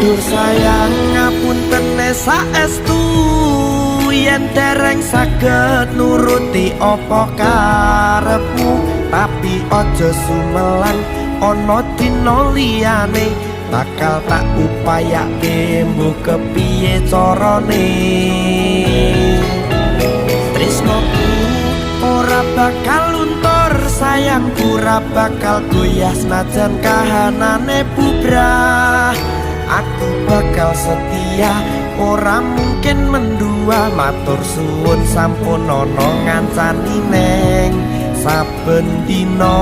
Dur sayang ngapunten saestu yen dereng saged nuruti apa karepmu tapi aja sumelan ana dina liyane. Bakal tak upayake mbok kepiye carane? Tresnoku ora bakal luntur sayangku ora bakal goyah senajan kahanane bubrah aku bakal setia. Ora mungkin mendua matur suwun sampun ana ngancani neng. Saben dina